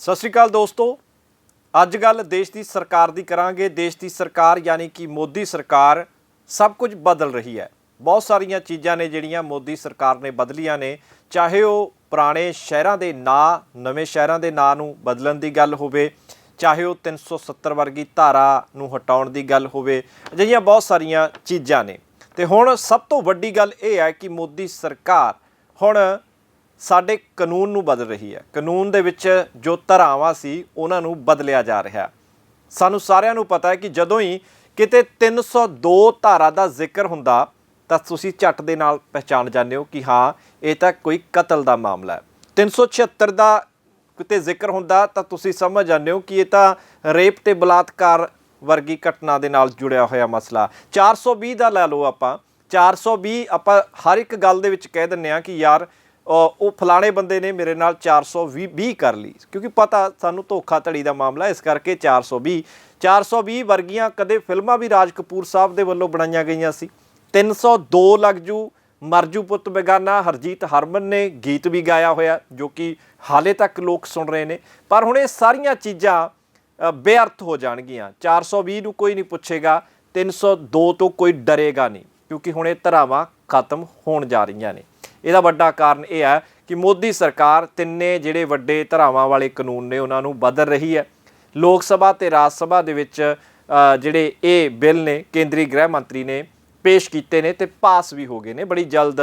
ਸਤਿ ਸ਼੍ਰੀ ਅਕਾਲ ਦੋਸਤੋ। ਅੱਜ ਗੱਲ ਦੇਸ਼ ਦੀ ਸਰਕਾਰ ਦੀ ਕਰਾਂਗੇ। ਦੇਸ਼ ਦੀ ਸਰਕਾਰ ਯਾਨੀ ਕਿ ਮੋਦੀ ਸਰਕਾਰ ਸਭ ਕੁਝ ਬਦਲ ਰਹੀ ਹੈ। ਬਹੁਤ ਸਾਰੀਆਂ ਚੀਜ਼ਾਂ ਨੇ ਜਿਹੜੀਆਂ ਮੋਦੀ ਸਰਕਾਰ ਨੇ ਬਦਲੀਆਂ ਨੇ। ਚਾਹੇ ਉਹ ਪੁਰਾਣੇ ਸ਼ਹਿਰਾਂ ਦੇ ਨਾਂ, ਨਵੇਂ ਸ਼ਹਿਰਾਂ ਦੇ ਨਾਂ ਨੂੰ ਬਦਲਣ ਦੀ ਗੱਲ ਹੋਵੇ, ਚਾਹੇ ਉਹ 370 ਵਰਗੀ ਧਾਰਾ ਨੂੰ ਹਟਾਉਣ ਦੀ ਗੱਲ ਹੋਵੇ, ਅਜਿਹੀਆਂ ਬਹੁਤ ਸਾਰੀਆਂ ਚੀਜ਼ਾਂ ਨੇ। ਤੇ ਹੁਣ ਸਭ ਤੋਂ ਵੱਡੀ ਗੱਲ ਇਹ ਹੈ ਕਿ ਮੋਦੀ ਸਰਕਾਰ ਹੁਣ ਸਾਡੇ ਕਾਨੂੰਨ ਨੂੰ ਬਦਲ ਰਹੀ ਹੈ। ਕਾਨੂੰਨ ਦੇ ਵਿੱਚ ਜੋ ਧਾਰਾਵਾਂ ਸੀ, ਉਹਨਾਂ ਨੂੰ ਬਦਲਿਆ ਜਾ ਰਿਹਾ ਸਾਨੂੰ ਸਾਰਿਆਂ ਨੂੰ ਪਤਾ ਹੈ ਕਿ ਜਦੋਂ ਹੀ ਕਿਤੇ 302 ਧਾਰਾ ਦਾ ਜ਼ਿਕਰ ਹੁੰਦਾ, ਤਾਂ ਤੁਸੀਂ ਝੱਟ ਦੇ ਨਾਲ ਪਹਿਚਾਨ ਜਾਂਦੇ ਹੋ ਕਿ ਹਾਂ, ਇਹ ਤਾਂ ਕੋਈ ਕਤਲ ਦਾ ਮਾਮਲਾ ਹੈ। 376 ਦਾ ਕਿਤੇ ਜ਼ਿਕਰ ਹੁੰਦਾ, ਤਾਂ ਤੁਸੀਂ ਸਮਝ ਜਾਂਦੇ ਹੋ ਕਿ ਇਹ ਤਾਂ ਰੇਪ ਤੇ ਬਲਾਤਕਾਰ ਵਰਗੀ ਘਟਨਾ ਦੇ ਨਾਲ ਜੁੜਿਆ ਹੋਇਆ ਮਸਲਾ। 420 ਦਾ ਲੈ ਲਓ ਆਪਾਂ। 420 ਆਪਾਂ ਹਰ ਇੱਕ ਗੱਲ ਦੇ ਵਿੱਚ ਕਹਿ ਦਿੰਨੇ ਆ ਕਿ ਯਾਰ ਉਹ ਫਲਾਣੇ ਬੰਦੇ ਨੇ ਮੇਰੇ ਨਾਲ 420 20 ਕਰ ਲਈ। ਕਿਉਂਕਿ ਪਤਾ ਸਾਨੂੰ ਧੋਖਾ ਧੜੀ ਦਾ ਮਾਮਲਾ ਇਸ ਕਰਕੇ 420 420 ਵਰਗੀਆਂ ਕਦੇ ਫਿਲਮਾਂ ਵੀ ਰਾਜ ਕਪੂਰ ਸਾਹਿਬ ਦੇ ਵੱਲੋਂ ਬਣਾਈਆਂ ਗਈਆਂ ਸੀ। 302 ਲਗਜੂ ਮਰਜੂ ਪੁੱਤ ਬੇਗਾਨਾ। ਹਰਜੀਤ ਹਰਮਨ ਨੇ ਗੀਤ ਵੀ ਗਾਇਆ ਹੋਇਆ, ਜੋ ਕਿ ਹਾਲੇ ਤੱਕ ਲੋਕ ਸੁਣ ਰਹੇ ਨੇ। ਪਰ ਹੁਣ ਇਹ ਸਾਰੀਆਂ ਚੀਜ਼ਾਂ ਬੇਅਰਥ ਹੋ ਜਾਣਗੀਆਂ। 420 ਨੂੰ ਕੋਈ ਨਹੀਂ ਪੁੱਛੇਗਾ। 302 ਤੋਂ ਕੋਈ ਡਰੇਗਾ ਨਹੀਂ। ਕਿਉਂਕਿ ਹੁਣ ਇਹ ਧਰਾਵਾਂ ਖਤਮ ਹੋਣ ਜਾ ਰਹੀਆਂ ਨੇ। ਇਹਦਾ ਵੱਡਾ ਕਾਰਨ ਇਹ ਹੈ ਕਿ ਮੋਦੀ ਸਰਕਾਰ ਤਿੰਨੇ ਜਿਹੜੇ ਵੱਡੇ ਧਰਾਵਾਂ ਵਾਲੇ ਕਾਨੂੰਨ ਨੇ ਉਹਨਾਂ ਨੂੰ ਬਦਲ ਰਹੀ ਹੈ। ਲੋਕ ਸਭਾ ਤੇ ਰਾਜ ਸਭਾ ਦੇ ਵਿੱਚ ਜਿਹੜੇ ਇਹ ਬਿੱਲ ਨੇ, ਕੇਂਦਰੀ ਗ੍ਰਹਿ ਮੰਤਰੀ ਨੇ ਪੇਸ਼ ਕੀਤੇ ਨੇ ਤੇ ਪਾਸ ਵੀ ਹੋ ਗਏ ਨੇ। ਬੜੀ ਜਲਦ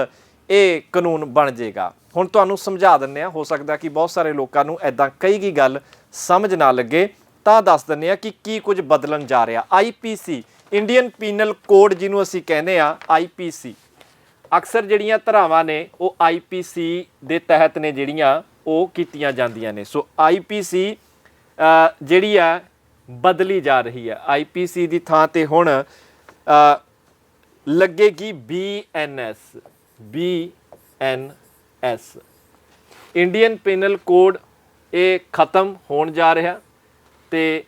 ਇਹ ਕਾਨੂੰਨ ਬਣ ਜਾਏਗਾ। ਹੁਣ ਤੁਹਾਨੂੰ ਸਮਝਾ ਦਿੰਨੇ ਆ ਹੋ ਸਕਦਾ ਕਿ ਬਹੁਤ ਸਾਰੇ ਲੋਕਾਂ ਨੂੰ ਐਦਾਂ ਕਈ ਕੀ ਗੱਲ ਸਮਝ ਨਾ ਲੱਗੇ। ਤਾਂ ਦੱਸ ਦਿੰਨੇ ਆ ਕਿ ਕੀ ਕੁਝ ਬਦਲਣ ਜਾ ਰਿਹਾ। ਆਈਪੀਸੀ ਇੰਡੀਅਨ ਪੀਨਲ ਕੋਡ ਜਿਹਨੂੰ ਅਸੀਂ ਕਹਿੰਦੇ ਆ ਆਈਪੀਸੀ ਅਕਸਰ ਜਿਹੜੀਆਂ ਧਰਾਵਾਂ ਨੇ ਉਹ ਆਈਪੀਸੀ ਦੇ ਤਹਿਤ ਨੇ ਜਿਹੜੀਆਂ ਉਹ ਕੀਤੀਆਂ ਜਾਂਦੀਆਂ ਨੇ। ਸੋ ਆਈਪੀਸੀ ਜਿਹੜੀ ਆ ਬਦਲੀ ਜਾ ਰਹੀ ਹੈ ਆਈਪੀਸੀ ਦੀ ਥਾਂ ਤੇ ਹੁਣ ਅ, ਲੱਗੇਗੀ BNS BNS Indian penal code ਇਹ ਖਤਮ ਹੋਣ ਜਾ ਰਿਹਾ ਤੇ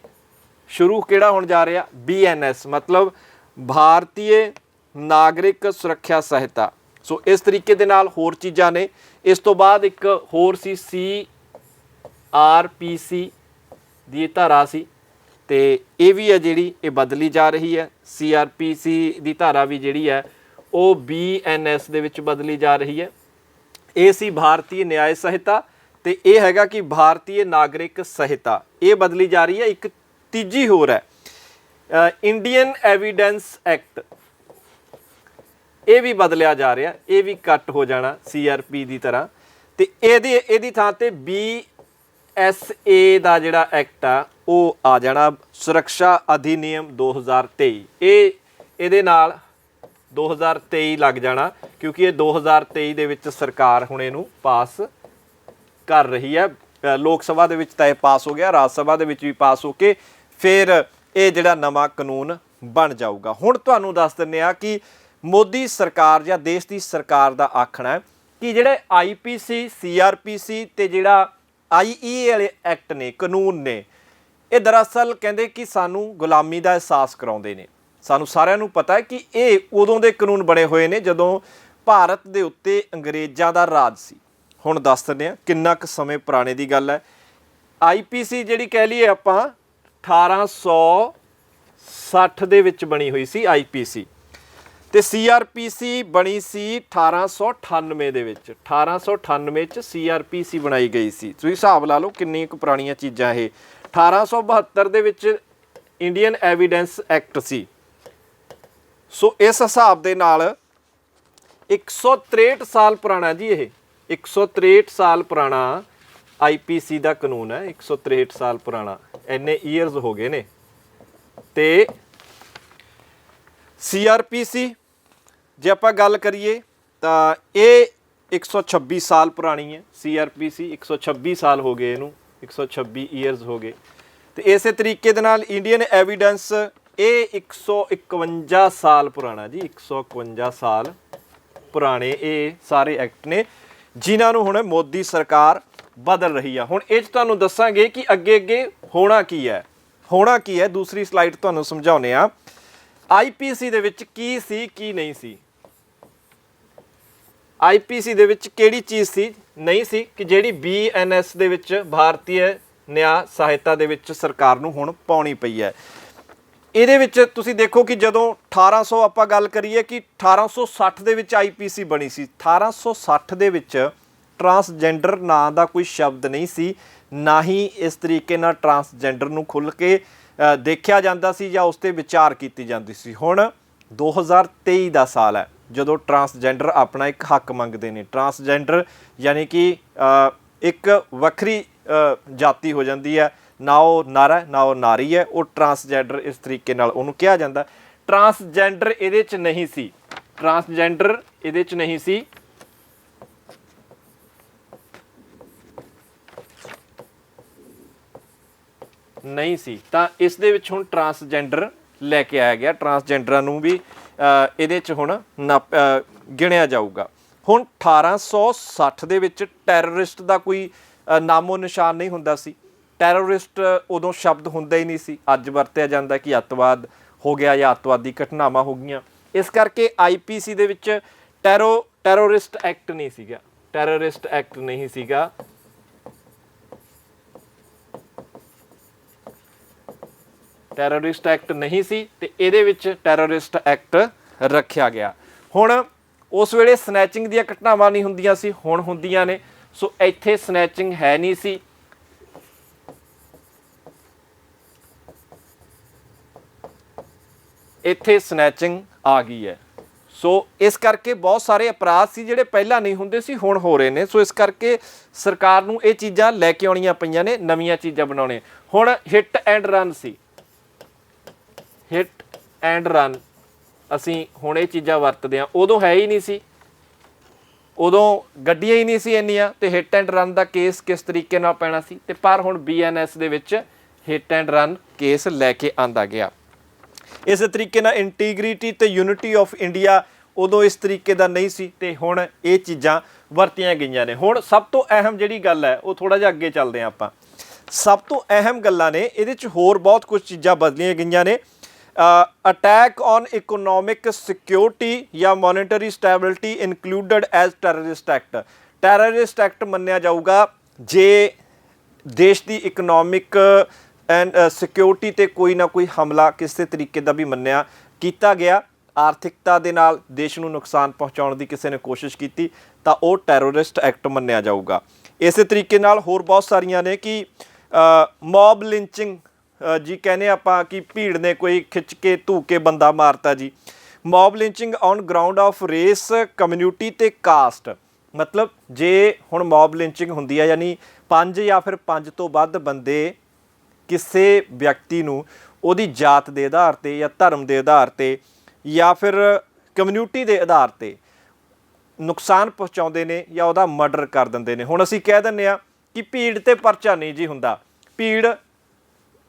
ਸ਼ੁਰੂ ਕਿਹੜਾ ਹੋਣ ਜਾ ਰਿਹਾ? ਬੀਐਨਐਸ ਮਤਲਬ ਭਾਰਤੀ ਨਾਗਰਿਕ ਸੁਰੱਖਿਆ ਸਹਾਇਤਾ। ਸੋ ਇਸ ਤਰੀਕੇ ਦੇ ਨਾਲ ਹੋਰ ਚੀਜ਼ਾਂ ਨੇ। ਇਸ ਤੋਂ ਬਾਅਦ ਇੱਕ ਹੋਰ ਸੀ ਸੀ ਆਰਪੀਸੀ ਦੀ ਧਾਰਾ ਸੀ। ਤੇ ਇਹ ਵੀ ਹੈ ਜਿਹੜੀ ਇਹ ਬਦਲੀ ਜਾ ਰਹੀ ਹੈ। ਸੀ ਆਰ ਪੀ ਸੀ ਦੀ ਧਾਰਾ ਵੀ ਜਿਹੜੀ ਹੈ, ਉਹ ਬੀਐਨਐਸ ਦੇ ਵਿੱਚ ਬਦਲੀ ਜਾ ਰਹੀ ਹੈ। ਇਹ ਸੀ ਭਾਰਤੀ ਨਿਆਇ ਸਹਾਇਤਾ ਤੇ ਇਹ ਹੈਗਾ ਕਿ ਭਾਰਤੀ ਨਾਗਰਿਕ ਸਹਾਇਤਾ ਇਹ ਬਦਲੀ ਜਾ ਰਹੀ ਹੈ। ਇੱਕ ਤੀਜੀ ਹੋਰ ਹੈ। ਇੰਡੀਅਨ ਐਵੀਡੈਂਸ ਐਕਟ ਇਹ ਵੀ ਬਦਲਿਆ ਜਾ ਰਿਹਾ, ਇਹ ਵੀ ਕੱਟ ਹੋ ਜਾਣਾ ਸੀਆਰਪੀ ਦੀ ਤਰ੍ਹਾਂ। ਤੇ ਇਹਦੇ, ਇਹਦੀ ਥਾਂ ਤੇ ਬੀ ਐਸਏ ਦਾ ਜਿਹੜਾ ਐਕਟ ਆ, ਉਹ ਆ ਜਾਣਾ ਸੁਰੱਖਿਆ ਅਧਿਨਿਯਮ 2023 ਇਹ, ਇਹਦੇ ਨਾਲ 2023 ਲੱਗ ਜਾਣਾ, ਕਿਉਂਕਿ ਇਹ 2023 ਦੇ ਵਿੱਚ ਸਰਕਾਰ ਹੁਣ ਇਹਨੂੰ ਪਾਸ ਕਰ ਰਹੀ ਹੈ। ਲੋਕ ਸਭਾ ਦੇ ਵਿੱਚ ਤਾਂ ਇਹ ਪਾਸ ਹੋ ਗਿਆ, ਰਾਜ ਸਭਾ ਦੇ ਵਿੱਚ ਵੀ ਪਾਸ ਹੋ ਕੇ ਫਿਰ ਇਹ ਜਿਹੜਾ ਨਵਾਂ ਕਾਨੂੰਨ ਬਣ ਜਾਊਗਾ। ਹੁਣ ਤੁਹਾਨੂੰ ਦੱਸ ਦਿੰਨੇ ਆ ਕਿ ਮੋਦੀ ਸਰਕਾਰ ਜਾਂ ਦੇਸ਼ ਦੀ ਸਰਕਾਰ ਦਾ ਆਖਣਾ ਹੈ ਕਿ ਜਿਹੜੇ ਆਈਪੀਸੀ ਸੀਆਰਪੀਸੀ ਤੇ ਜਿਹੜਾ ਆਈਈ ਵਾਲੇ ਐਕਟ ਨੇ, ਕਾਨੂੰਨ ਨੇ, ਇਹ ਦਰਅਸਲ ਕਹਿੰਦੇ ਕਿ ਸਾਨੂੰ ਗੁਲਾਮੀ ਦਾ ਅਹਿਸਾਸ ਕਰਾਉਂਦੇ ਨੇ। ਸਾਨੂੰ ਸਾਰਿਆਂ ਨੂੰ ਪਤਾ ਹੈ ਕਿ ਇਹ ਉਦੋਂ ਦੇ ਕਾਨੂੰਨ ਬਣੇ ਹੋਏ ਨੇ ਜਦੋਂ ਭਾਰਤ ਦੇ ਉੱਤੇ ਅੰਗਰੇਜ਼ਾਂ ਦਾ ਰਾਜ ਸੀ। ਹੁਣ ਦੱਸ ਦਿੰਦੇ ਆ ਕਿੰਨਾ ਕੁ ਸਮੇਂ ਪੁਰਾਣੇ ਦੀ ਗੱਲ ਹੈ। ਆਈਪੀਸੀ ਜਿਹੜੀ ਕਹਿ ਲਈਏ ਆਪਾਂ 1860 ਦੇ ਵਿੱਚ ਬਣੀ ਹੋਈ ਸੀ ਆਈਪੀਸੀ ਤੇ ਸੀਆਰਪੀਸੀ ਬਣੀ ਸੀ 1898 ਦੇ ਵਿੱਚ। 1898 ਚ ਸੀਆਰਪੀਸੀ ਬਣਾਈ ਗਈ ਸੀ। ਤੁਸੀਂ ਹਿਸਾਬ ਲਾ ਲਓ ਕਿੰਨੀ ਕੁ ਪੁਰਾਣੀਆਂ ਚੀਜ਼ਾਂ ਇਹ। 1872 ਦੇ ਵਿੱਚ ਇੰਡੀਅਨ ਐਵੀਡੈਂਸ ਐਕਟ ਸੀ। ਸੋ ਇਸ ਹਿਸਾਬ ਦੇ ਨਾਲ 163 ਸਾਲ ਪੁਰਾਣਾ ਜੀ ਇਹ। 163 ਸਾਲ ਪੁਰਾਣਾ ਆਈਪੀਸੀ ਦਾ ਕਾਨੂੰਨ ਹੈ। 163 ਸਾਲ ਪੁਰਾਣਾ। ਇੰਨੇ ਇਅਰਸ ਹੋ ਗਏ ਨੇ। ਤੇ ਸੀਆਰਪੀਸੀ ਜੇ ਆਪਾਂ ਗੱਲ ਕਰੀਏ ਤਾਂ ਇਹ 126 ਸਾਲ ਪੁਰਾਣੀ ਹੈ ਸੀਆਰਪੀਸੀ 126 ਸਾਲ ਹੋ ਗਏ ਇਹਨੂੰ 126 ਇਅਰਸ ਹੋ ਗਏ। ਤੇ ਇਸੇ ਤਰੀਕੇ ਦੇ ਨਾਲ ਇੰਡੀਅਨ ਐਵੀਡੈਂਸ ਇਹ 151 ਸਾਲ ਪੁਰਾਣਾ ਜੀ 151 ਸਾਲ ਪੁਰਾਣੇ ਇਹ ਸਾਰੇ ਐਕਟ ਨੇ, ਜਿਨ੍ਹਾਂ ਨੂੰ ਹੁਣ ਮੋਦੀ ਸਰਕਾਰ ਬਦਲ ਰਹੀ ਆ। ਹੁਣ ਇਹ 'ਚ ਤੁਹਾਨੂੰ ਦੱਸਾਂਗੇ ਕਿ ਅੱਗੇ ਅੱਗੇ ਹੋਣਾ ਕੀ ਹੈ, ਹੋਣਾ ਕੀ ਹੈ, ਦੂਸਰੀ ਸਲਾਈਡ ਤੁਹਾਨੂੰ ਸਮਝਾਉਨੇ ਆ ਆਈਪੀਸੀ ਦੇ ਵਿੱਚ ਕੀ ਸੀ, ਕੀ ਨਹੀਂ ਸੀ। ਆਈਪੀਸੀ ਦੇ ਵਿੱਚ ਕਿਹੜੀ ਚੀਜ਼ ਸੀ? ਨਹੀਂ ਸੀ ਕਿ ਜਿਹੜੀ ਬੀਐਨਐਸ ਦੇ ਵਿੱਚ ਭਾਰਤੀ ਨਿਆਂ ਸਹਾਇਤਾ ਦੇ ਵਿੱਚ ਸਰਕਾਰ ਨੂੰ ਹੁਣ ਪਾਉਣੀ ਪਈ ਹੈ। ਇਹਦੇ ਵਿੱਚ ਤੁਸੀਂ ਦੇਖੋ ਕਿ ਜਦੋਂ 1800 ਆਪਾਂ ਗੱਲ ਕਰੀਏ ਕਿ 1860 ਦੇ ਵਿੱਚ ਆਈਪੀਸੀ ਬਣੀ ਸੀ 1860 ਦੇ ਵਿੱਚ ਟਰਾਂਸਜੈਂਡਰ ਨਾਂ ਦਾ ਕੋਈ ਸ਼ਬਦ ਨਹੀਂ ਸੀ, ਨਾ ਹੀ ਇਸ ਤਰੀਕੇ ਨਾਲ ਟਰਾਂਸਜੈਂਡਰ ਨੂੰ ਖੁੱਲ ਕੇ ਦੇਖਿਆ ਜਾਂਦਾ ਸੀ ਜਾਂ ਉਸ ਤੇ ਵਿਚਾਰ ਕੀਤੀ ਜਾਂਦੀ ਸੀ। ਹੁਣ 2023 ਦਾ ਸਾਲ ਹੈ। ਜਦੋਂ ਟਰਾਂਸਜੈਂਡਰ ਆਪਣਾ ਇੱਕ ਹੱਕ ਮੰਗਦੇ ਨੇ। ਟਰਾਂਸਜੈਂਡਰ ਯਾਨੀ ਕਿ ਇੱਕ ਵੱਖਰੀ ਜਾਤੀ ਹੋ ਜਾਂਦੀ ਹੈ। ਨਾ ਉਹ ਨਰ ਹੈ, ਨਾ ਉਹ ਨਾਰੀ ਹੈ। ਉਹ ਟਰਾਂਸਜੈਂਡਰ ਇਸ ਤਰੀਕੇ ਨਾਲ ਉਹਨੂੰ ਕਿਹਾ ਜਾਂਦਾ। ਟਰਾਂਸਜੈਂਡਰ ਇਹਦੇ ਚ ਨਹੀਂ ਸੀ। ਟਰਾਂਸਜੈਂਡਰ ਇਹਦੇ ਚ ਨਹੀਂ ਸੀ। ਨਹੀਂ ਸੀ। ਤਾਂ ਇਸ ਦੇ ਵਿੱਚ ਹੁਣ ਟਰਾਂਸਜੈਂਡਰ ਲੈ ਕੇ ਆਇਆ ਗਿਆ। ਟਰਾਂਸਜੈਂਡਰਾਂ ਨੂੰ ਵੀ ਇਹਦੇ ਚ ਹੁਣ ਨਾਪ- ਗਿਣਿਆ ਜਾਊਗਾ। ਹੁਣ 1860 ਦੇ ਵਿੱਚ ਟੈਰਰਿਸਟ ਦਾ ਕੋਈ ਨਾਮੋ ਨਿਸ਼ਾਨ ਨਹੀਂ ਹੁੰਦਾ ਸੀ। ਟੈਰਰਿਸਟ ਉਦੋਂ ਸ਼ਬਦ ਹੁੰਦਾ ਹੀ ਨਹੀਂ ਸੀ। ਅੱਜ ਵਰਤਿਆ ਜਾਂਦਾ ਕਿ ਅੱਤਵਾਦ ਹੋ ਗਿਆ ਜਾਂ ਅੱਤਵਾਦੀ ਘਟਨਾਵਾਂ ਹੋ ਗਈਆਂ। ਇਸ ਕਰਕੇ ਆਈਪੀਸੀ ਦੇ ਵਿੱਚ ਟੈਰੋ, ਟੈਰਰਿਸਟ ਐਕਟ ਨਹੀਂ ਸੀਗਾ। ਟੈਰਰਿਸਟ ਐਕਟ ਨਹੀਂ ਸੀਗਾ। ਟੈਰਰਿਸਟ ਐਕਟ ਨਹੀਂ ਸੀ ਤੇ ਇਹਦੇ ਵਿੱਚ ਟੈਰਰਿਸਟ ਐਕਟ ਰੱਖਿਆ ਗਿਆ। ਹੁਣ ਉਸ ਵੇਲੇ ਸਨੈਚਿੰਗ ਦੀਆਂ ਘਟਨਾਵਾਂ ਨਹੀਂ ਹੁੰਦੀਆਂ ਸੀ, ਹੁਣ ਹੁੰਦੀਆਂ ਨੇ। ਸੋ ਇੱਥੇ ਸਨੈਚਿੰਗ ਹੈ ਨਹੀਂ ਸੀ। ਇੱਥੇ ਸਨੈਚਿੰਗ ਆ ਗਈ ਹੈ। ਸੋ ਇਸ ਕਰਕੇ ਬਹੁਤ ਸਾਰੇ ਅਪਰਾਧ ਸੀ ਜਿਹੜੇ ਪਹਿਲਾਂ ਨਹੀਂ ਹੁੰਦੇ ਸੀ, ਹੁਣ ਹੋ ਰਹੇ ਨੇ। ਸੋ ਇਸ ਕਰਕੇ ਸਰਕਾਰ ਨੂੰ ਇਹ ਚੀਜ਼ਾਂ ਲੈ ਕੇ ਆਉਣੀਆਂ ਪਈਆਂ ਨੇ, ਨਵੀਆਂ ਚੀਜ਼ਾਂ ਬਣਾਉਣੇ ਹੁਣ ਹਿੱਟ ਐਂਡ ਰਨ ਸੀ। ਹਿੱਟ ਐਂਡ ਰਨ ਅਸੀਂ ਹੁਣ ਇਹ ਚੀਜ਼ਾਂ ਵਰਤਦੇ ਹਾਂ। ਉਦੋਂ ਹੈ ਹੀ ਨਹੀਂ ਸੀ। ਉਦੋਂ ਗੱਡੀਆਂ ਹੀ ਨਹੀਂ ਸੀ ਇੰਨੀਆਂ ਤੇ ਹਿੱਟ ਐਂਡ ਰਨ ਦਾ ਕੇਸ ਕਿਸ ਤਰੀਕੇ ਨਾਲ ਪੈਣਾ ਸੀ ਤੇ ਪਰ ਹੁਣ ਬੀਐਨਐਸ ਦੇ ਵਿੱਚ ਹਿੱਟ ਐਂਡ ਰਨ ਕੇਸ ਲੈ ਕੇ ਆਂਦਾ ਗਿਆ। ਇਸ ਤਰੀਕੇ ਨਾਲ ਇੰਟੀਗ੍ਰਿਟੀ ਤੇ ਯੂਨਿਟੀ ਆਫ ਇੰਡੀਆ ਉਦੋਂ ਇਸ ਤਰੀਕੇ ਦਾ ਨਹੀਂ ਸੀ ਤੇ ਹੁਣ ਇਹ ਚੀਜ਼ਾਂ ਵਰਤੀਆਂ ਗਈਆਂ ਨੇ। ਹੁਣ ਸਭ ਤੋਂ ਅਹਿਮ ਜਿਹੜੀ ਗੱਲ ਹੈ, ਉਹ ਥੋੜਾ ਜਿਹਾ ਅੱਗੇ ਚੱਲਦੇ ਹਾਂ ਆਪਾਂ। ਸਭ ਤੋਂ ਅਹਿਮ ਗੱਲਾਂ ਨੇ, ਇਹਦੇ ਚ ਹੋਰ ਬਹੁਤ ਕੁਝ ਚੀਜ਼ਾਂ ਬਦਲੀਆਂ ਗਈਆਂ ਨੇ। ਅਟੈਕ ਔਨ ਇਕਨੋਮਿਕ ਸਿਕਿਉਰਿਟੀ ਜਾਂ monetary stability included as terrorist act terrorist act ਮੰਨਿਆ ਜਾਊਗਾ ਜੇ ਦੇਸ਼ ਦੀ ਇਕਨੋਮਿਕ ਐਂਡ ਸਿਕਿਉਰਿਟੀ ਤੇ ਕੋਈ ਨਾ ਕੋਈ ਹਮਲਾ ਕਿਸੇ ਤਰੀਕੇ ਦਾ ਵੀ ਮੰਨਿਆ ਕੀਤਾ ਗਿਆ। ਆਰਥਿਕਤਾ ਦੇ ਨਾਲ ਦੇਸ਼ ਨੂੰ ਨੁਕਸਾਨ ਪਹੁੰਚਾਉਣ ਦੀ ਕਿਸੇ ਨੇ ਕੋਸ਼ਿਸ਼ ਕੀਤੀ, ਤਾਂ ਉਹ ਟੈਰਰਿਸਟ ਐਕਟ ਮੰਨਿਆ ਜਾਊਗਾ। ਇਸੇ ਤਰੀਕੇ ਨਾਲ ਹੋਰ ਬਹੁਤ ਸਾਰੀਆਂ ਨੇ ਕਿ ਮੌਬ ਲਿੰਚਿੰਗ ਜੀ, ਕਹਿੰਦੇ ਆਪਾਂ ਕਿ ਭੀੜ ਨੇ ਕੋਈ ਖਿੱਚ ਕੇ ਧੂ ਕੇ ਬੰਦਾ ਮਾਰਤਾ ਜੀ। Mob lynching on ground of race community ਤੇ ਕਾਸਟ ਮਤਲਬ ਜੇ ਹੁਣ ਮੌਬ ਲਿੰਚਿੰਗ ਹੁੰਦੀ ਹੈ ਯਾਨੀ ਪੰਜ ਜਾਂ ਫਿਰ ਪੰਜ ਤੋਂ ਵੱਧ ਬੰਦੇ ਕਿਸੇ ਵਿਅਕਤੀ ਨੂੰ ਉਹਦੀ ਜਾਤ ਦੇ ਆਧਾਰ ਤੇ ਜਾਂ ਧਰਮ ਦੇ ਆਧਾਰ ਤੇ ਜਾਂ ਫਿਰ ਕਮਿਊਨਿਟੀ ਦੇ ਆਧਾਰ ਤੇ ਨੁਕਸਾਨ ਪਹੁੰਚਾਉਂਦੇ ਨੇ ਜਾਂ ਉਹਦਾ ਮਰਡਰ ਕਰ ਦਿੰਦੇ ਨੇ। ਹੁਣ ਅਸੀਂ ਕਹਿ ਦਿੰਨੇ ਆ ਕਿ ਭੀੜ ਤੇ ਪਰਚਾ ਨਹੀਂ ਜੀ ਹੁੰਦਾ। ਭੀੜ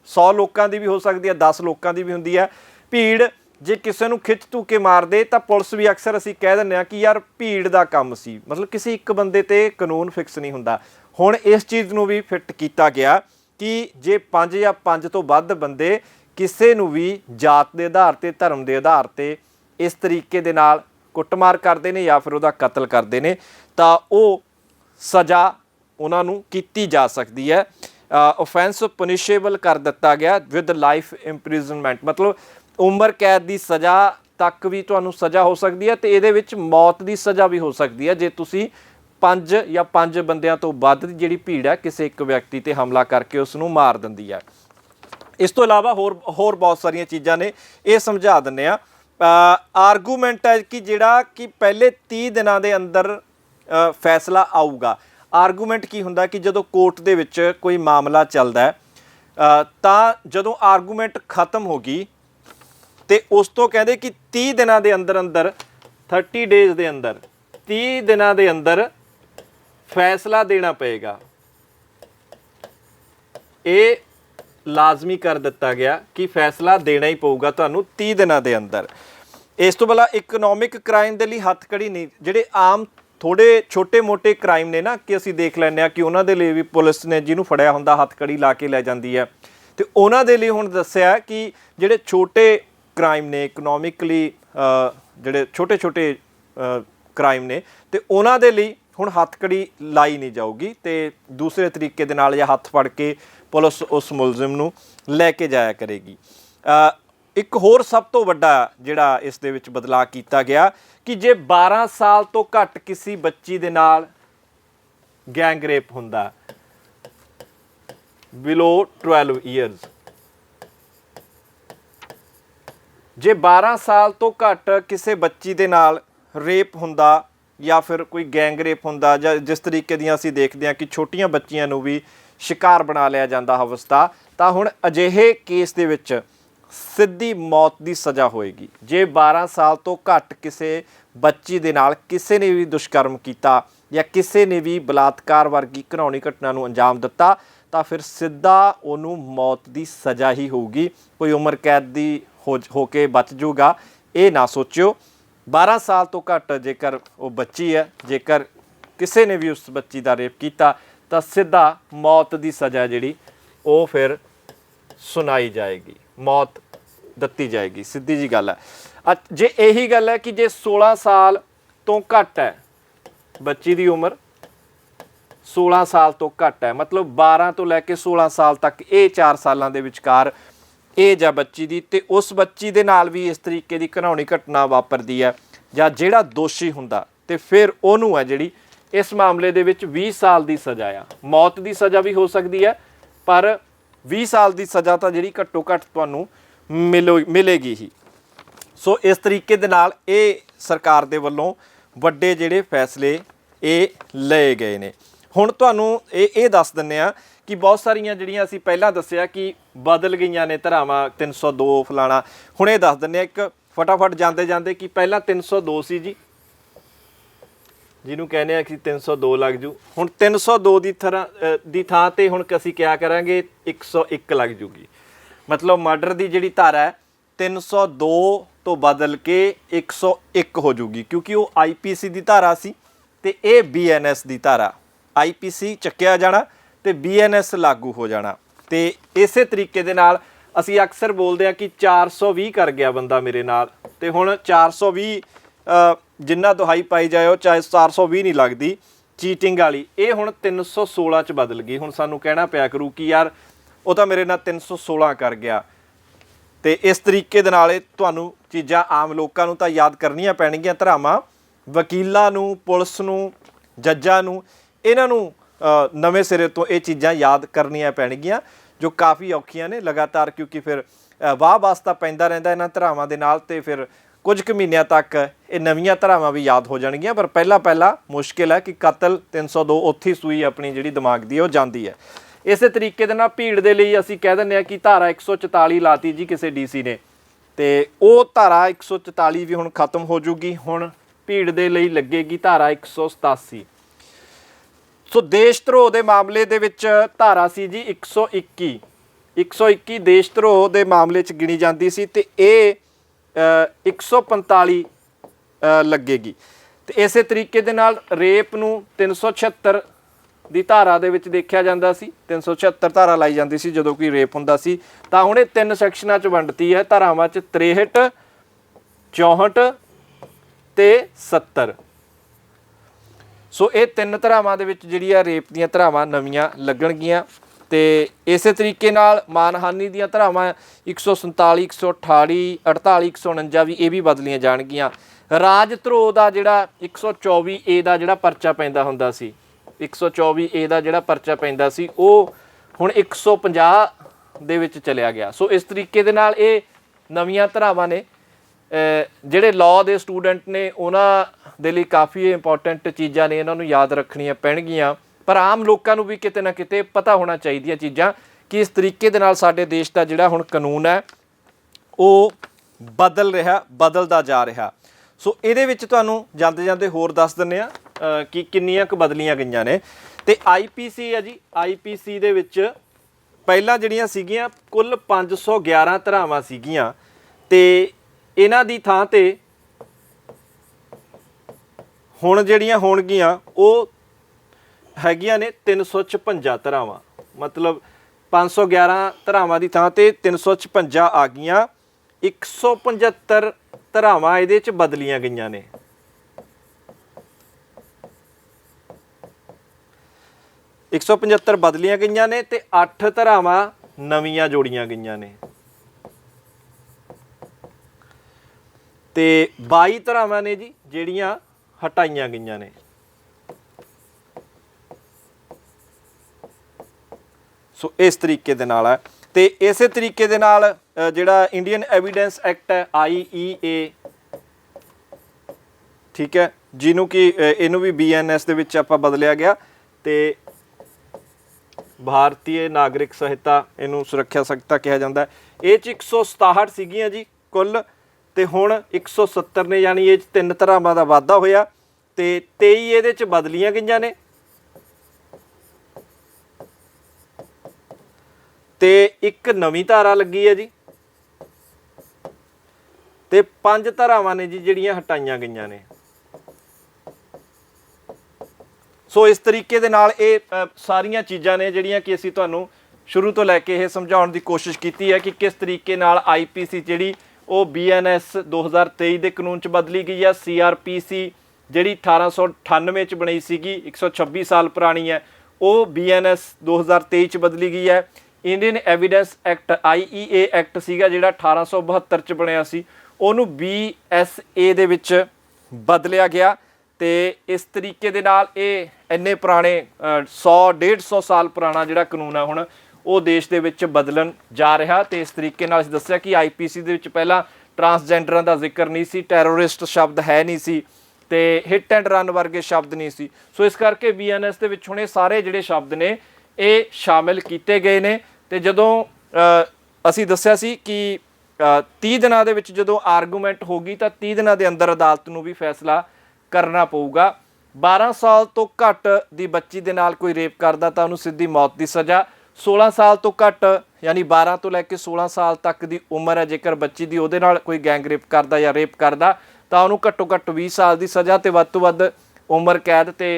100 ਲੋਕਾਂ ਦੀ ਵੀ ਹੋ ਸਕਦੀ ਹੈ 10 ਲੋਕਾਂ ਦੀ ਵੀ ਹੁੰਦੀ ਹੈ। ਭੀੜ, ਜੇ ਕਿਸੇ ਨੂੰ ਖਿੱਚ ਧੂ ਕੇ ਮਾਰਦੇ ਤਾਂ ਪੁਲਿਸ ਵੀ ਅਕਸਰ ਅਸੀਂ ਕਹਿ ਦਿੰਦੇ ਆ ਕਿ ਯਾਰ ਭੀੜ ਦਾ ਕੰਮ ਸੀ। ਮਤਲਬ ਕਿਸੇ ਇੱਕ ਬੰਦੇ ਤੇ ਕਾਨੂੰਨ ਫਿਕਸ ਨਹੀਂ ਹੁੰਦਾ। ਹੁਣ ਇਸ ਚੀਜ਼ ਨੂੰ ਵੀ ਫਿੱਟ ਕੀਤਾ ਗਿਆ ਕਿ ਜੇ 5 ਜਾਂ 5 ਤੋਂ ਵੱਧ ਬੰਦੇ ਕਿਸੇ ਨੂੰ ਵੀ ਜਾਤ ਦੇ ਆਧਾਰ ਤੇ, ਧਰਮ ਦੇ ਆਧਾਰ ਤੇ ਇਸ ਤਰੀਕੇ ਦੇ ਨਾਲ ਕੁੱਟਮਾਰ ਕਰਦੇ ਨੇ ਜਾਂ ਫਿਰ ਉਹਦਾ ਕਤਲ ਕਰਦੇ ਨੇ, ਤਾਂ ਉਹ ਸਜ਼ਾ ਉਹਨਾਂ ਨੂੰ ਕੀਤੀ ਜਾ ਸਕਦੀ ਹੈ। ਆਫੈਂਸ ਪਨਿਸ਼ੇਬਲ ਕਰ ਦਿੱਤਾ ਗਿਆ ਵਿਦ ਲਾਈਫ ਇੰਪ੍ਰਿਜ਼ਨਮੈਂਟ ਮਤਲਬ ਉਮਰ ਕੈਦ ਦੀ ਸਜ਼ਾ ਤੱਕ ਵੀ ਤੁਹਾਨੂੰ ਸਜ਼ਾ ਹੋ ਸਕਦੀ ਹੈ ਤੇ ਇਹਦੇ ਵਿੱਚ ਮੌਤ ਦੀ ਸਜ਼ਾ ਵੀ ਹੋ ਸਕਦੀ ਹੈ। ਜੇ ਤੁਸੀਂ ਪੰਜ ਜਾਂ ਪੰਜ ਬੰਦਿਆਂ ਤੋਂ ਵੱਧ ਦੀ ਜਿਹੜੀ ਭੀੜ ਹੈ, ਕਿਸੇ ਇੱਕ ਵਿਅਕਤੀ ਤੇ ਹਮਲਾ ਕਰਕੇ ਉਸ ਨੂੰ ਮਾਰ ਦਿੰਦੀ ਹੈ। ਇਸ ਤੋਂ ਇਲਾਵਾ ਹੋਰ ਹੋਰ ਬਹੁਤ ਸਾਰੀਆਂ ਚੀਜ਼ਾਂ ਨੇ, ਇਹ ਸਮਝਾ ਦਿੰਨੇ ਆ ਆਰਗੂਮੈਂਟ ਹੈ ਕਿ ਜਿਹੜਾ ਕਿ ਪਹਿਲੇ 30 ਦਿਨਾਂ ਦੇ ਅੰਦਰ ਫੈਸਲਾ ਆਊਗਾ। ਆਰਗੂਮੈਂਟ ਕੀ ਹੁੰਦਾ ਕਿ ਜਦੋਂ ਕੋਰਟ ਦੇ ਵਿੱਚ ਕੋਈ ਮਾਮਲਾ ਚੱਲਦਾ ਹੈ ਤਾਂ ਜਦੋਂ ਆਰਗੂਮੈਂਟ ਖਤਮ ਹੋ ਗਈ ਤੇ ਉਸ ਤੋਂ ਕਹਿੰਦੇ ਕਿ 30 ਦਿਨਾਂ ਦੇ ਅੰਦਰ ਅੰਦਰ 30 ਡੇਜ਼ ਦੇ ਅੰਦਰ 30 ਦਿਨਾਂ ਦੇ ਅੰਦਰ ਫੈਸਲਾ ਦੇਣਾ ਪਏਗਾ। ਇਹ ਲਾਜ਼ਮੀ ਕਰ ਦਿੱਤਾ ਗਿਆ ਕਿ ਫੈਸਲਾ ਦੇਣਾ ਹੀ ਪਊਗਾ ਤੁਹਾਨੂੰ 30 ਦਿਨਾਂ ਦੇ ਅੰਦਰ। ਇਸ ਤੋਂ ਬਲਾ ਇਕਨੋਮਿਕ ਕ੍ਰਾਈਮ ਦੇ ਲਈ ਹੱਥਕੜੀ ਨਹੀਂ, ਜਿਹੜੇ ਆਮ ਥੋੜੇ ਛੋਟੇ-ਮੋਟੇ ਕ੍ਰਾਈਮ ਨੇ ਨਾ ਕਿ ਅਸੀਂ ਦੇਖ ਲੈਂਦੇ ਆ ਕਿ ਉਹਨਾਂ ਦੇ ਲਈ ਵੀ ਪੁਲਿਸ ਨੇ ਜਿਹਨੂੰ ਫੜਿਆ ਹੁੰਦਾ ਹੱਥਕੜੀ ਲਾ ਕੇ ਲੈ ਜਾਂਦੀ ਹੈ। ਤੇ ਉਹਨਾਂ ਦੇ ਲਈ ਹੁਣ ਦੱਸਿਆ ਕਿ ਜਿਹੜੇ ਛੋਟੇ ਕ੍ਰਾਈਮ ਨੇ ਇਕਨੋਮਿਕਲੀ ਜਿਹੜੇ ਛੋਟੇ-ਛੋਟੇ ਕ੍ਰਾਈਮ ਨੇ, ਤੇ ਉਹਨਾਂ ਦੇ ਲਈ ਹੁਣ ਹੱਥਕੜੀ ਲਾਈ ਨਹੀਂ ਜਾਊਗੀ ਤੇ ਦੂਸਰੇ ਤਰੀਕੇ ਦੇ ਨਾਲ ਜਾਂ ਹੱਥ ਫੜ ਕੇ ਪੁਲਿਸ ਉਸ ਮੁਲਜ਼ਮ ਨੂੰ ਲੈ ਕੇ ਜਾਇਆ ਕਰੇਗੀ। ਇੱਕ ਹੋਰ ਸਭ ਤੋਂ ਵੱਡਾ ਜਿਹੜਾ ਇਸ ਦੇ ਵਿੱਚ ਬਦਲਾਅ ਕੀਤਾ ਗਿਆ ਕਿ ਜੇ 12 ਸਾਲ ਤੋਂ ਘੱਟ ਕਿਸੇ ਬੱਚੀ ਦੇ ਨਾਲ ਗੈਂਗ ਰੇਪ ਹੁੰਦਾ ਬਿਲੋ 12 ਇਅਰਸ ਜੇ 12 ਸਾਲ ਤੋਂ ਘੱਟ ਕਿਸੇ ਬੱਚੀ ਦੇ ਨਾਲ ਰੇਪ ਹੁੰਦਾ ਜਾਂ ਫਿਰ ਕੋਈ ਗੈਂਗ ਰੇਪ ਹੁੰਦਾ ਜਾਂ ਜਿਸ ਤਰੀਕੇ ਦੀਆਂ ਅਸੀਂ ਦੇਖਦੇ ਹਾਂ ਕਿ ਛੋਟੀਆਂ ਬੱਚੀਆਂ ਨੂੰ ਵੀ ਸ਼ਿਕਾਰ ਬਣਾ ਲਿਆ ਜਾਂਦਾ ਹਵਸ ਤਾਂ ਹੁਣ ਅਜਿਹੇ ਕੇਸ ਦੇ ਵਿੱਚ ਸਿੱਧੀ ਮੌਤ ਦੀ ਸਜ਼ਾ ਹੋਏਗੀ। ਜੇ 12 ਸਾਲ ਤੋਂ ਘੱਟ ਕਿਸੇ ਬੱਚੀ ਦੇ ਨਾਲ ਕਿਸੇ ਨੇ ਵੀ ਦੁਸ਼ਕਰਮ ਕੀਤਾ ਜਾਂ ਕਿਸੇ ਨੇ ਵੀ ਬਲਾਤਕਾਰ ਵਰਗੀ ਘਿਨੌਣੀ ਘਟਨਾ ਨੂੰ ਅੰਜਾਮ ਦਿੱਤਾ, ਤਾਂ ਫਿਰ ਸਿੱਧਾ ਉਹਨੂੰ ਮੌਤ ਦੀ ਸਜ਼ਾ ਹੀ ਹੋਊਗੀ। ਕੋਈ ਉਮਰ ਕੈਦ ਦੀ ਹੋ ਹੋ ਕੇ ਬਚ ਜਾਊਗਾ ਇਹ ਨਾ ਸੋਚਿਓ। 12 ਸਾਲ ਤੋਂ ਘੱਟ ਜੇਕਰ ਉਹ ਬੱਚੀ ਹੈ, ਜੇਕਰ ਕਿਸੇ ਨੇ ਵੀ ਉਸ ਬੱਚੀ ਦਾ ਰੇਪ ਕੀਤਾ, ਤਾਂ ਸਿੱਧਾ ਮੌਤ ਦੀ ਸਜ਼ਾ ਜਿਹੜੀ, ਉਹ ਫਿਰ ਸੁਣਾਈ ਜਾਏਗੀ। ਮੌਤ ਦਿੱਤੀ ਜਾਏਗੀ। ਸਿੱਧੀ ਜੀ ਗੱਲ ਹੈ। ਅੱਛ- ਜੇ ਇਹੀ ਗੱਲ ਹੈ ਕਿ ਜੇ 16 ਸਾਲ ਤੋਂ ਘੱਟ ਹੈ, ਬੱਚੀ ਦੀ ਉਮਰ 16 ਸਾਲ ਤੋਂ ਘੱਟ ਹੈ, ਮਤਲਬ 12 ਤੋਂ ਲੈ ਕੇ 16 ਸਾਲ ਤੱਕ ਇਹ 4 ਸਾਲਾਂ ਦੇ ਵਿਚਕਾਰ ਏਜ ਹੈ ਬੱਚੀ ਦੀ, ਤੇ ਉਸ ਬੱਚੀ ਦੇ ਨਾਲ ਵੀ ਇਸ ਤਰੀਕੇ ਦੀ ਘਿਨਾਉਣੀ ਘਟਨਾ ਵਾਪਰਦੀ ਹੈ ਜਾਂ ਜਿਹੜਾ ਦੋਸ਼ੀ ਹੁੰਦਾ, ਤੇ ਫਿਰ ਉਹਨੂੰ ਹੈ ਜਿਹੜੀ ਇਸ ਮਾਮਲੇ ਦੇ ਵਿੱਚ 20 ਸਾਲ ਦੀ ਸਜ਼ਾ ਆ। ਮੌਤ ਦੀ ਸਜ਼ਾ ਵੀ ਹੋ ਸਕਦੀ ਹੈ, ਪਰ 20 ਸਾਲ ਦੀ ਸਜ਼ਾ ਤਾਂ ਜਿਹੜੀ ਘੱਟੋ ਘੱਟ ਤੁਹਾਨੂੰ ਮਿਲੋ ਮਿਲੇਗੀ ਹੀ। ਸੋ ਇਸ ਤਰੀਕੇ ਦੇ ਨਾਲ ਇਹ ਸਰਕਾਰ ਦੇ ਵੱਲੋਂ ਵੱਡੇ ਜਿਹੜੇ ਫੈਸਲੇ ਇਹ ਲਏ ਗਏ ਨੇ। ਹੁਣ ਤੁਹਾਨੂੰ ਇਹ ਇਹ ਦੱਸ ਦਿੰਨੇ ਆ ਕਿ ਬਹੁਤ ਸਾਰੀਆਂ ਜਿਹੜੀਆਂ ਅਸੀਂ ਪਹਿਲਾਂ ਦੱਸਿਆ ਕਿ ਬਦਲ ਗਈਆਂ ਨੇ ਧਰਾਵਾਂ 302 ਫਲਾਣਾ। ਹੁਣ ਇਹ ਦੱਸ ਦਿੰਨੇ ਆ ਇੱਕ ਫਟਾਫਟ ਜਾਂਦੇ ਜਾਂਦੇ ਕਿ ਪਹਿਲਾਂ 302 ਸੀ ਜੀ ਜਿਹਨੂੰ ਕਹਿੰਦੇ ਆ ਕਿ 302 ਲੱਗ ਜੂ। ਹੁਣ 302 ਦੀ ਤਰ੍ਹਾਂ ਦੀ ਥਾਂ ਤੇ ਹੁਣ ਅਸੀਂ ਕਿਆ ਕਰਾਂਗੇ? 101 ਲੱਗ ਜੂਗੀ। ਮਤਲਬ ਮਰਡਰ ਦੀ ਜਿਹੜੀ ਧਾਰਾ ਹੈ 302 ਤੋਂ ਬਦਲ ਕੇ 101 ਹੋ ਜੂਗੀ ਕਿਉਂਕਿ ਉਹ ਆਈਪੀਸੀ ਦੀ ਧਾਰਾ ਸੀ ਤੇ ਇਹ ਬੀਐਨਐਸ ਦੀ ਧਾਰਾ। ਆਈਪੀਸੀ ਚੱਕਿਆ ਜਾਣਾ ਤੇ ਬੀਐਨਐਸ ਲਾਗੂ ਹੋ ਜਾਣਾ। ਤੇ ਇਸੇ ਤਰੀਕੇ ਦੇ ਨਾਲ ਅਸੀਂ ਅਕਸਰ ਬੋਲਦੇ ਆ ਕਿ 420 ਕਰ ਗਿਆ ਬੰਦਾ ਮੇਰੇ ਨਾਲ। ਤੇ ਹੁਣ 420 ਅ, ਜਿੰਨਾ ਦੁਹਾਈ ਪਾਈ ਜਾਇਓ ਚਾਹੇ 420 ਨਹੀਂ ਲੱਗਦੀ, ਚੀਟਿੰਗ ਵਾਲੀ। ਇਹ ਹੁਣ 316 ਚ ਬਦਲ ਗਈ। ਹੁਣ ਸਾਨੂੰ ਕਹਿਣਾ ਪਿਆ ਕਰੂ ਕਿ ਯਾਰ, ਉਹ ਤਾਂ ਮੇਰੇ ਨਾਲ 316 ਕਰ ਗਿਆ। ਤੇ ਇਸ ਤਰੀਕੇ ਦੇ ਨਾਲ ਇਹ ਤੁਹਾਨੂੰ ਚੀਜ਼ਾਂ ਆਮ ਲੋਕਾਂ ਨੂੰ ਤਾਂ ਯਾਦ ਕਰਨੀਆਂ ਪੈਣਗੀਆਂ ਧਰਾਵਾਂ। ਵਕੀਲਾਂ ਨੂੰ, ਪੁਲਿਸ ਨੂੰ, ਜੱਜਾਂ ਨੂੰ, ਇਹਨਾਂ ਨੂੰ ਨਵੇਂ ਸਿਰੇ ਤੋਂ ਇਹ ਚੀਜ਼ਾਂ ਯਾਦ ਕਰਨੀਆਂ ਪੈਣਗੀਆਂ, ਜੋ ਕਾਫੀ ਔਖੀਆਂ ਨੇ ਲਗਾਤਾਰ, ਕਿਉਂਕਿ ਫਿਰ ਵਾਹ ਵਾਸਤਾ ਪੈਂਦਾ ਰਹਿੰਦਾ ਇਹਨਾਂ ਧਰਾਵਾਂ ਦੇ ਨਾਲ ਤੇ ਫਿਰ ਕੁਝ ਕੁ ਮਹੀਨਿਆਂ ਤੱਕ ਇਹ ਨਵੀਆਂ ਧਰਾਵਾਂ ਵੀ ਯਾਦ ਹੋ ਜਾਣਗੀਆਂ, ਪਰ ਪਹਿਲਾਂ ਪਹਿਲਾਂ ਮੁਸ਼ਕਿਲ ਹੈ ਕਿ ਕਤਲ 302 ਉੱਥੇ ਸੂਈ ਆਪਣੀ ਜਿਹੜੀ ਦਿਮਾਗ ਦੀ ਉਹ ਜਾਂਦੀ ਹੈ। ਇਸੇ ਤਰੀਕੇ ਦੇ ਨਾਲ ਭੀੜ ਦੇ ਲਈ ਅਸੀਂ ਕਹਿ ਦਿੰਦੇ ਆ ਕਿ ਧਾਰਾ 144 ਲਾਤੀ ਜੀ ਕਿਸੇ ਡੀਸੀ ਨੇ। ਤੇ ਉਹ ਧਾਰਾ 144 ਵੀ ਹੁਣ ਖਤਮ ਹੋ ਜੂਗੀ, ਹੁਣ ਭੀੜ ਦੇ ਲਈ ਲੱਗੇਗੀ ਧਾਰਾ 187 ਸੋ ਦੇਸ਼ ਧਰੋਹ ਦੇ ਮਾਮਲੇ ਦੇ ਵਿੱਚ ਧਾਰਾ ਸੀ ਜੀ 121 121 ਦੇਸ਼ ਧਰੋਹ ਦੇ ਮਾਮਲੇ 'ਚ ਗਿਣੀ ਜਾਂਦੀ ਸੀ ਤੇ ਇਹ 145 ਅ, ਲੱਗੇਗੀ। ਤੇ ਇਸੇ ਤਰੀਕੇ ਦੇ ਨਾਲ ਰੇਪ ਨੂੰ 376 ਦੀ ਧਾਰਾ ਦੇ ਵਿੱਚ ਦੇਖਿਆ ਜਾਂਦਾ ਸੀ। 376 ਧਾਰਾ ਲਾਈ ਜਾਂਦੀ ਸੀ ਜਦੋਂ ਕੋਈ ਰੇਪ ਹੁੰਦਾ ਸੀ। ਤਾਂ ਹੁਣ ਇਹ ਤਿੰਨ ਸੈਕਸ਼ਨਾਂ 'ਚ ਵੰਡਤੀ ਹੈ। ਧਾਰਾਵਾਂ 'ਚ 63 64 ਤੇ 70 ਸੋ ਇਹ ਤਿੰਨ ਧਾਰਾਵਾਂ ਦੇ ਵਿੱਚ ਜਿਹੜੀ ਆ ਰੇਪ ਦੀਆਂ ਧਾਰਾਵਾਂ ਨਵੀਆਂ ਲੱਗਣਗੀਆਂ। ਤੇ ਇਸੇ ਤਰੀਕੇ ਨਾਲ ਮਾਨਹਾਨੀ ਦੀਆਂ ਧਰਾਵਾਂ 147 128 48 149 ਵੀ ਇਹ ਵੀ ਬਦਲੀਆਂ ਜਾਣਗੀਆਂ। ਰਾਜ ਧਰੋਹ ਦਾ ਜਿਹੜਾ 124 ਏ ਦਾ ਜਿਹੜਾ ਪਰਚਾ ਪੈਂਦਾ ਹੁੰਦਾ ਸੀ 124 ਏ ਦਾ ਜਿਹੜਾ ਪਰਚਾ ਪੈਂਦਾ ਸੀ, ਉਹ ਹੁਣ 150 ਦੇ ਵਿੱਚ ਚਲਿਆ ਗਿਆ। ਸੋ ਇਸ ਤਰੀਕੇ ਦੇ ਨਾਲ ਇਹ ਨਵੀਆਂ ਧਰਾਵਾਂ ਨੇ। ਜਿਹੜੇ ਲਾਅ ਦੇ ਸਟੂਡੈਂਟ ਨੇ, ਉਹਨਾਂ ਦੇ ਲਈ ਕਾਫੀ ਇੰਪੋਰਟੈਂਟ ਚੀਜ਼ਾਂ ਨੇ, ਇਹਨਾਂ ਨੂੰ ਯਾਦ ਰੱਖਣੀਆਂ ਪੈਣਗੀਆਂ। ਪਰ ਆਮ ਲੋਕਾਂ ਨੂੰ ਵੀ ਕਿਤੇ ਨਾ ਕਿਤੇ ਪਤਾ ਹੋਣਾ ਚਾਹੀਦੀਆਂ ਚੀਜ਼ਾਂ ਕਿ ਇਸ ਤਰੀਕੇ ਦੇ ਨਾਲ ਸਾਡੇ ਦੇਸ਼ ਦਾ ਜਿਹੜਾ ਹੁਣ ਕਾਨੂੰਨ ਹੈ, ਉਹ ਬਦਲ ਰਿਹਾ, ਬਦਲਦਾ ਜਾ ਰਿਹਾ। ਸੋ ਇਹਦੇ ਵਿੱਚ ਤੁਹਾਨੂੰ ਜਾਂਦੇ ਜਾਂਦੇ ਹੋਰ ਦੱਸ ਦਿੰਨੇ ਆ ਕਿ ਕਿੰਨੀਆਂ ਕੁ ਬਦਲੀਆਂ ਗਈਆਂ ਨੇ। ਤੇ ਆਈਪੀਸੀ ਹੈ ਜੀ ਆਈਪੀਸੀ ਦੇ ਵਿੱਚ ਪਹਿਲਾਂ ਜਿਹੜੀਆਂ ਸੀਗੀਆਂ, ਕੁੱਲ 511 ਧਰਾਵਾਂ ਸੀਗੀਆਂ। ਤੇ ਇਹਨਾਂ ਦੀ ਥਾਂ ਤੇ ਹੁਣ ਜਿਹੜੀਆਂ ਹੋਣਗੀਆਂ, ਉਹ ਹੈਗੀਆਂ ਨੇ 356 ਧਰਾਵਾਂ। ਮਤਲਬ 511 ਧਰਾਵਾਂ ਦੀ ਥਾਂ ਤੇ 356 ਆ ਗਈਆਂ। 175 ਧਰਾਵਾਂ ਇਹਦੇ ਚ ਬਦਲੀਆਂ ਗਈਆਂ ਨੇ। 175 ਬਦਲੀਆਂ ਗਈਆਂ ਨੇ ਤੇ 8 ਧਰਾਵਾਂ ਨਵੀਆਂ ਜੋੜੀਆਂ ਗਈਆਂ ਨੇ। ਤੇ 22 ਧਰਾਵਾਂ ਨੇ ਜੀ, ਜਿਹੜੀਆਂ ਹਟਾਈਆਂ ਗਈਆਂ ਨੇ। ਸੋ ਇਸ ਤਰੀਕੇ ਦੇ ਨਾਲ ਹੈ। ਤੇ ਇਸੇ ਤਰੀਕੇ ਦੇ ਨਾਲ ਜਿਹੜਾ ਇੰਡੀਅਨ ਐਵੀਡੈਂਸ ਐਕਟ ਹੈ ਆਈਈਏ ਠੀਕ ਹੈ, ਜਿਹਨੂੰ ਕਿ ਇਹਨੂੰ ਵੀ ਬੀਐਨਐਸ ਦੇ ਵਿੱਚ ਆਪਾਂ ਬਦਲਿਆ ਗਿਆ ਤੇ ਭਾਰਤੀ ਨਾਗਰਿਕ ਸਹਾਇਤਾ ਇਹਨੂੰ ਸੁਰੱਖਿਆ ਸੰਹਿਤਾ ਕਿਹਾ ਜਾਂਦਾ ਇਹ ਚ 167 ਸੀਗੀਆਂ ਜੀ ਕੁੱਲ, ਤੇ ਹੁਣ 170 ਨੇ, ਯਾਨੀ ਇਹ ਚ ਤਿੰਨ ਧਰਾਵਾਂ ਦਾ ਵਾਧਾ ਹੋਇਆ ਤੇ 23 ਇਹਦੇ ਚ ਬਦਲੀਆਂ ਗਈਆਂ ਨੇ। ਤੇ ਇੱਕ ਨਵੀਂ ਧਾਰਾ ਲੱਗੀ ਹੈ ਜੀ। ਤੇ ਪੰਜ ਧਾਰਾਵਾਂ ਨੇ ਜੀ ਜਿਹੜੀਆਂ ਹਟਾਈਆਂ ਗਈਆਂ ਨੇ। ਸੋ ਇਸ ਤਰੀਕੇ ਦੇ ਨਾਲ ਇਹ ਸਾਰੀਆਂ ਚੀਜ਼ਾਂ ਨੇ ਜਿਹੜੀਆਂ ਕਿ ਅਸੀਂ ਤੁਹਾਨੂੰ ਸ਼ੁਰੂ ਤੋਂ ਲੈ ਕੇ ਇਹ ਸਮਝਾਉਣ ਦੀ ਕੋਸ਼ਿਸ਼ ਕੀਤੀ ਹੈ ਕਿ ਕਿਸ ਤਰੀਕੇ ਨਾਲ ਆਈਪੀਸੀ ਜਿਹੜੀ ਉਹ ਬੀਐਨਐਸ 2023 ਦੇ ਕਾਨੂੰਨ ਚ ਬਦਲੀ ਗਈ ਹੈ। ਸੀਆਰਪੀਸੀ ਜਿਹੜੀ 1898 ਚ ਬਣੀ ਸੀਗੀ 126 ਸਾਲ ਪੁਰਾਣੀ ਹੈ, ਉਹ ਬੀਐਨਐਸ 2023 ਚ ਬਦਲੀ ਗਈ ਹੈ। Indian evidence act IEA act ਸੀਗਾ ਜਿਹੜਾ 1872 ਚ ਬਣਿਆ ਸੀ। ਉਹਨੂੰ ਬੀਐਸਏ ਦੇ ਵਿੱਚ ਬਦਲਿਆ ਗਿਆ ਤੇ ਇਸ ਤਰੀਕੇ ਦੇ ਨਾਲ ਇਹ ਇੰਨੇ ਪੁਰਾਣੇ ਅ, 100 150 ਸਾਲ ਪੁਰਾਣਾ ਜਿਹੜਾ ਕਾਨੂੰਨ ਆ ਹੁਣ ਉਹ ਦੇਸ਼ ਦੇ ਵਿੱਚ ਬਦਲਣ ਜਾ ਰਿਹਾ ਤੇ ਇਸ ਤਰੀਕੇ ਨਾਲ ਅਸੀਂ ਦੱਸਿਆ ਕਿ ਆਈਪੀਸੀ ਦੇ ਵਿੱਚ ਪਹਿਲਾਂ ਟਰਾਂਸਜੈਂਡਰਾਂ ਦਾ ਜ਼ਿਕਰ ਨਹੀਂ ਸੀ ਟੈਰੋਰਿਸਟ ਸ਼ਬਦ ਹੈ ਨਹੀਂ ਸੀ ਤੇ ਹਿੱਟ ਐਂਡ ਰਨ ਵਰਗੇ ਸ਼ਬਦ ਨਹੀਂ ਸੀ। ਸੋ ਇਸ ਕਰਕੇ ਬੀਐਨਐਸ ਦੇ ਵਿੱਚ ਹੁਣ ਇਹ ਸਾਰੇ ਜਿਹੜੇ ਸ਼ਬਦ ਨੇ ਇਹ ਸ਼ਾਮਿਲ ਕੀਤੇ ਗਏ ਨੇ ਤੇ ਜਦੋਂ ਅਸੀਂ ਦੱਸਿਆ ਸੀ ਕਿ ਅ, 30 ਦਿਨਾਂ ਦੇ ਵਿੱਚ ਜਦੋਂ ਆਰਗੂਮੈਂਟ ਹੋਗੀ ਤਾਂ 30 ਦਿਨਾਂ ਦੇ ਅੰਦਰ ਅਦਾਲਤ ਨੂੰ ਵੀ ਫੈਸਲਾ ਕਰਨਾ ਪਊਗਾ। 12 ਸਾਲ ਤੋਂ ਘੱਟ ਦੀ ਬੱਚੀ ਦੇ ਨਾਲ ਕੋਈ ਰੇਪ ਕਰਦਾ ਤਾਂ ਉਹਨੂੰ ਸਿੱਧੀ ਮੌਤ ਦੀ ਸਜ਼ਾ। 16 ਸਾਲ ਤੋਂ ਘੱਟ ਯਾਨੀ 12 ਤੋਂ ਲੈ ਕੇ 16 ਸਾਲ ਤੱਕ ਦੀ ਉਮਰ ਹੈ ਜੇਕਰ ਬੱਚੀ ਦੀ ਉਹਦੇ ਨਾਲ ਕੋਈ ਗੈਂਗ ਰੇਪ ਕਰਦਾ ਜਾਂ ਰੇਪ ਕਰਦਾ ਤਾਂ ਉਹਨੂੰ ਘੱਟੋ ਘੱਟ 20 ਸਾਲ ਦੀ ਸਜ਼ਾ ਤੇ ਵੱਧ ਤੋਂ ਵੱਧ ਉਮਰ ਕੈਦ ਤੇ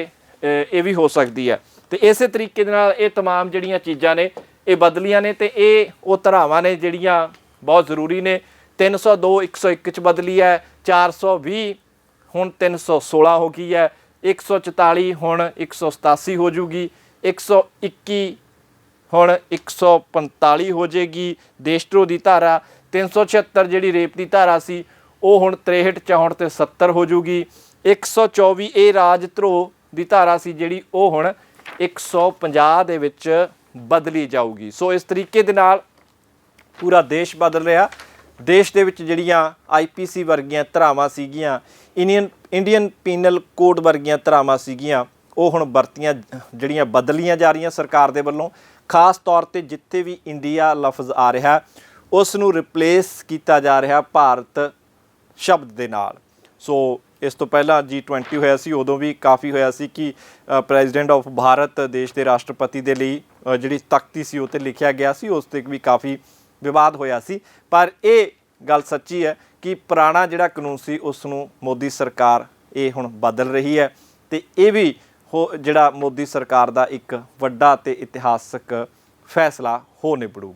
ਇਹ ਵੀ ਹੋ ਸਕਦੀ ਹੈ। ਤੇ ਇਸੇ ਤਰੀਕੇ ਦੇ ਨਾਲ ਇਹ तमाम ਜਿਹੜੀਆਂ ਚੀਜ਼ਾਂ ਨੇ ਇਹ ਬਦਲੀਆਂ ਨੇ ਤੇ ਇਹ ਉਹ ਧਰਾਵਾਂ ਨੇ ਜਿਹੜੀਆਂ ਬਹੁਤ ਜ਼ਰੂਰੀ ਨੇ 302 101 ਚ ਬਦਲੀ ਹੈ 420 ਹੁਣ 316 ਹੋ ਗਈ ਹੈ 144 ਹੁਣ 187 ਹੋ ਜੂਗੀ 121 ਹੁਣ 145 ਹੋ ਜਾਏਗੀ ਦੇਸ਼ਟਰੋ ਦੀ ਧਾਰਾ 376 ਜਿਹੜੀ ਰੇਪ ਦੀ ਧਾਰਾ ਸੀ ਉਹ ਹੁਣ 63 64 ਤੇ 70 ਹੋ ਜੂਗੀ 124 ਇਹ ਰਾਜ ਧਰੋਹ ਦੀ ਧਾਰਾ ਸੀ ਜਿਹੜੀ ਉਹ ਹੁਣ 150 ਦੇ ਵਿੱਚ ਬਦਲੀ ਜਾਊਗੀ। ਸੋ ਇਸ ਤਰੀਕੇ ਦੇ ਨਾਲ ਪੂਰਾ ਦੇਸ਼ ਬਦਲ ਰਿਹਾ। ਦੇਸ਼ ਦੇ ਵਿੱਚ ਜਿਹੜੀਆਂ ਆਈਪੀਸੀ ਵਰਗੀਆਂ ਧਰਾਵਾਂ ਸੀਗੀਆਂ, ਇੰਡੀਅਨ ਇੰਡੀਅਨ ਪੀਨਲ ਕੋਡ ਵਰਗੀਆਂ ਧਰਾਵਾਂ ਸੀਗੀਆਂ, ਉਹ ਹੁਣ ਵਰਤੀਆਂ, ਜਿਹੜੀਆਂ ਬਦਲੀਆਂ ਜਾ ਰਹੀਆਂ ਸਰਕਾਰ ਦੇ ਵੱਲੋਂ, ਖਾਸ ਤੌਰ ਤੇ ਜਿੱਥੇ ਵੀ ਇੰਡੀਆ ਲਫ਼ਜ਼ ਆ ਰਿਹਾ, ਉਸ ਨੂੰ ਰਿਪਲੇਸ ਕੀਤਾ ਜਾ ਰਿਹਾ ਭਾਰਤ ਸ਼ਬਦ ਦੇ ਨਾਲ। ਸੋ ਇਸ ਤੋਂ ਪਹਿਲਾਂ G20 ਹੋਇਆ ਸੀ, ਉਦੋਂ ਵੀ ਕਾਫੀ ਹੋਇਆ ਸੀ ਕਿ ਪ੍ਰੈਜ਼ੀਡੈਂਟ ਆਫ ਭਾਰਤ ਦੇਸ਼ ਦੇ ਰਾਸ਼ਟਰਪਤੀ ਦੇ ਲਈ ਜਿਹੜੀ ਤਖਤੀ ਸੀ ਉਹ ਤੇ ਲਿਖਿਆ ਗਿਆ ਸੀ, ਉਸ ਤੇ ਵੀ ਕਾਫੀ ਵਿਵਾਦ ਹੋਇਆ ਸੀ। ਪਰ ਇਹ ਗੱਲ ਸੱਚੀ ਹੈ ਕਿ ਪੁਰਾਣਾ ਜਿਹੜਾ ਕਾਨੂੰਨ ਸੀ ਉਸ ਨੂੰ ਮੋਦੀ ਸਰਕਾਰ ਇਹ ਹੁਣ ਬਦਲ ਰਹੀ ਹੈ ਤੇ ਇਹ ਵੀ ਹੋ, ਜਿਹੜਾ ਮੋਦੀ ਸਰਕਾਰ ਦਾ ਇੱਕ ਵੱਡਾ ਤੇ ਇਤਿਹਾਸਕ ਫੈਸਲਾ ਹੋ ਨਿਬੜੂਗਾ।